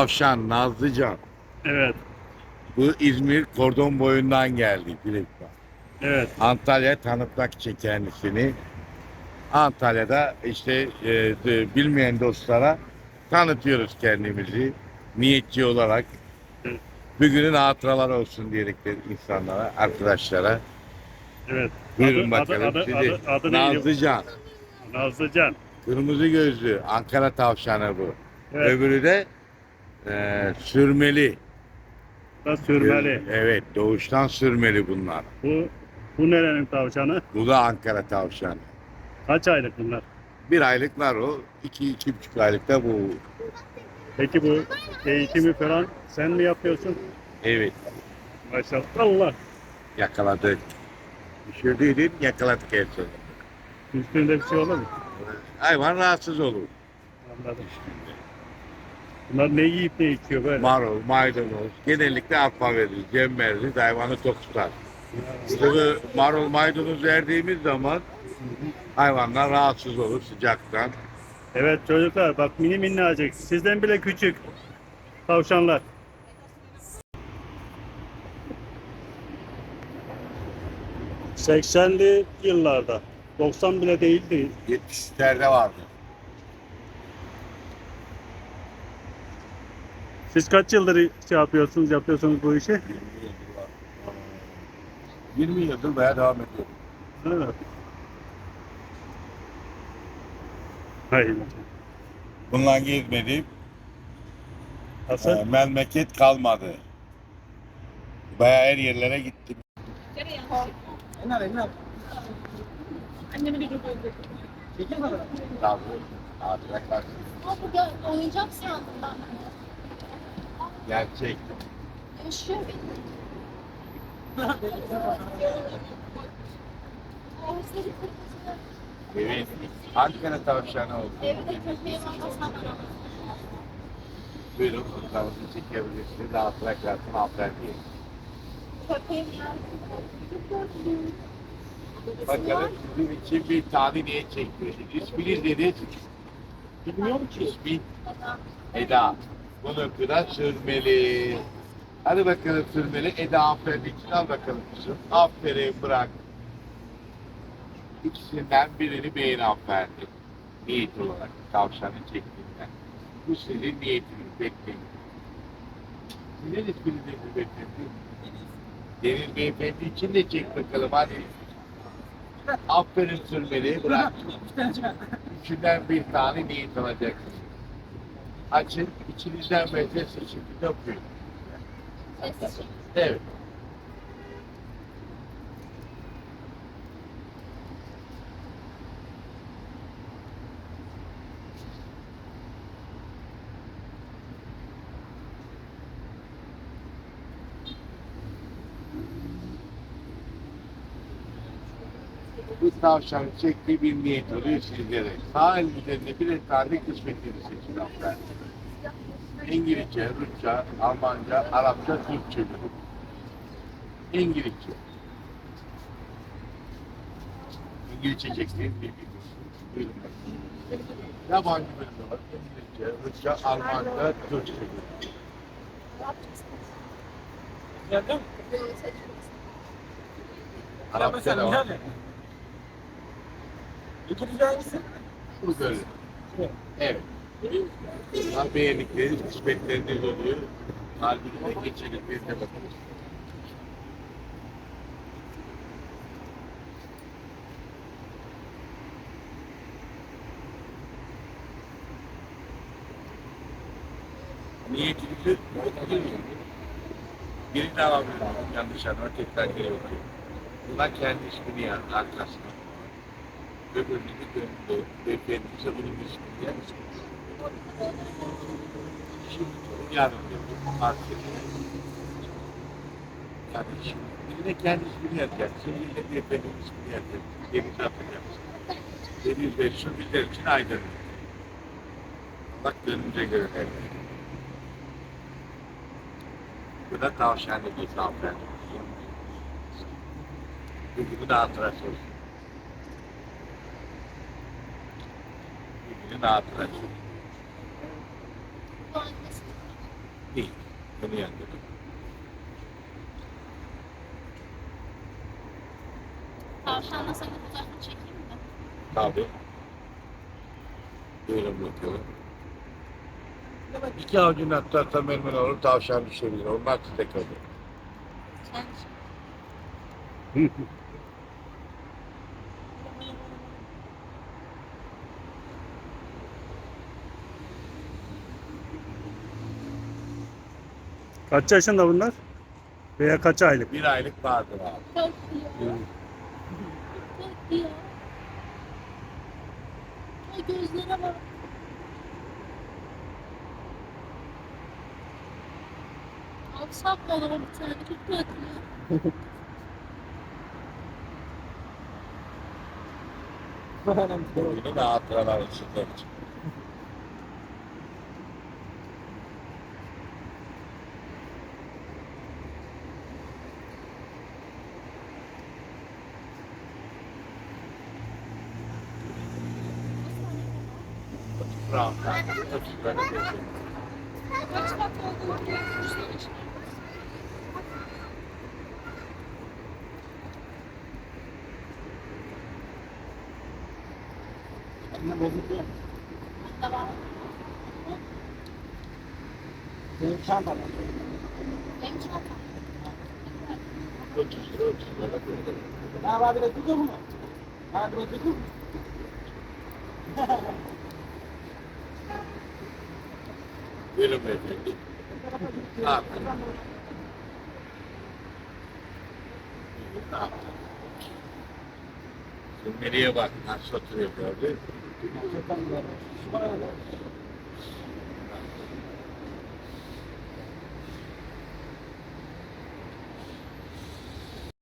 Tavşan, Nazlıcan. Evet. Bu İzmir kordon boyundan geldi direktman. Evet. Antalya tanıtmak için kendisini. Antalya'da işte e, de- bilmeyen dostlara tanıtıyoruz kendimizi. Niyetçi olarak. Evet. Bugünün hatıraları olsun diyerekler insanlara, arkadaşlara. Evet. Buyurun Adı- bakalım adı- sizi. adı- adı neydi? Nazlıcan. Nazlıcan. Kırmızı gözlü. Ankara tavşanı bu. Evet. Öbürü de e, sürmeli. Da sürmeli. Evet doğuştan sürmeli bunlar. Bu bu nerenin tavşanı? Bu da Ankara tavşanı. Kaç aylık bunlar? Bir aylıklar o. iki, iki buçuk aylıkta bu. Peki bu eğitimi falan sen mi yapıyorsun? Evet Maşallah. Allah. yakaladık. Düşürdüydün yakaladık en sonunda. Üstünde bir şey olur mu? Hayvan rahatsız olur. Anladım. Bunlar ne yiyip ne içiyor böyle? Marul, maydanoz. Genellikle arpa veririz. Cem veririz. Hayvanı tok tutar. Sıvı marul, maydanoz verdiğimiz zaman hayvanlar rahatsız olur sıcaktan. Evet çocuklar bak mini minnacık. Sizden bile küçük. Tavşanlar. ...80'li yıllarda... ...90 bile değildi. 70'lerde vardı. Siz kaç yıldır şey yapıyorsunuz, yapıyorsunuz bu işi? 20 yıldır var. 20 yıldır baya devam ediyor. Evet. Hayır. Bundan gezmedim. Nasıl? Ee, memleket kalmadı. Baya her yerlere gittim. Annemi bir götürdü. Tabii. Tatile karşı. Ama bu gö- oyuncak sandım ben. Gerçek. Yaşıyor. Evet. Ankara tavşanı oldu. Evde köpeğim ama sana. Buyurun fotoğrafını çekebilirsiniz. Rahatlıkla kalsın. Köpeğim geldi. Bakalım sizin için bir tahminiye çekiyor. İsminiz nedir? Bilmiyorum ki. İsmi Eda. Bunu kıra sürmeli. Hadi bakalım sürmeli. Eda hanımefendi için al bakalım kızım. Aferin bırak. İkisinden birini beğen hanımefendi. Niyet olarak tavşanı çektiğinden. Bu sizin niyetiniz bekleyin. Sizin isminiz nedir beyefendi? Deniz beyefendi için de çek bakalım hadi. Aferin sürmeli bırak. Üçünden bir tane niyet alacaksın. Açın, içinizden ve okuyun. Sessiz. Evet. Bu tavşanın çektiği bir niyet oluyor sizlere. Sağ el üzerinde bir tane kısmetini seçin hanımefendi. İngilizce, Rusça, Almanca, Arapça, Türkçe. İngilizce. İngilizce çektiğiniz bir bilgi. Yabancı bölümü var. İngilizce, Rusça, Almanca, Türkçe bölüm. Arapça da var. İngilizce hangisi? Bu bölüm. Evet. Bunlar beğendikleriniz, kısmetleriniz oluyor. Halbuki geçenliklerine bakın. Niyetinizi birini alabilirim. Yanlış anlama tekrar geri bakıyorum. Bunlar kendi ismini yazdı arkasına. Öbürünü döndü. Beyefendimize bunun ismini yazdı. Şimdi yarın. Fark ediyor. Yani şimdi birine kendi ismini yazacaksın. Birine beyefendinin ismini yazacaksın. Denize atacaksın. Deniz ve su bizler için aynı. Bak dönünce göre evet. Bu da tavşan hediyesi hanımefendi. Bugünü de hatırası olsun. Bugünün hatırası. Bu Değil. Bunu yandı. Tavşanla sana fotoğrafını çekeyim mi? Tabii. Buyurun bakalım. İki avucun atlarsa memnun olur, tavşan düşebilir. Onlar size kalır. Sen Kaç yaşında bunlar? Veya kaç aylık? Bir aylık vardır abi. çok diyor. Çok diyor. Ay gözlere bak. Alsak mı olur bir tane? Çok tatlı. Yine de hatıralar içinde. Bravo. Kaç kat olduğunu biliyorsun işte. Bunda var. Benim çantam. Benim çantam. Ha var bir de tutuyor mu? Ha bir de tutuyor mu? Buyurun beyefendi. Ne yaptın? Ne yaptın? Şimdi nereye bak? Nasıl oturuyor gördün?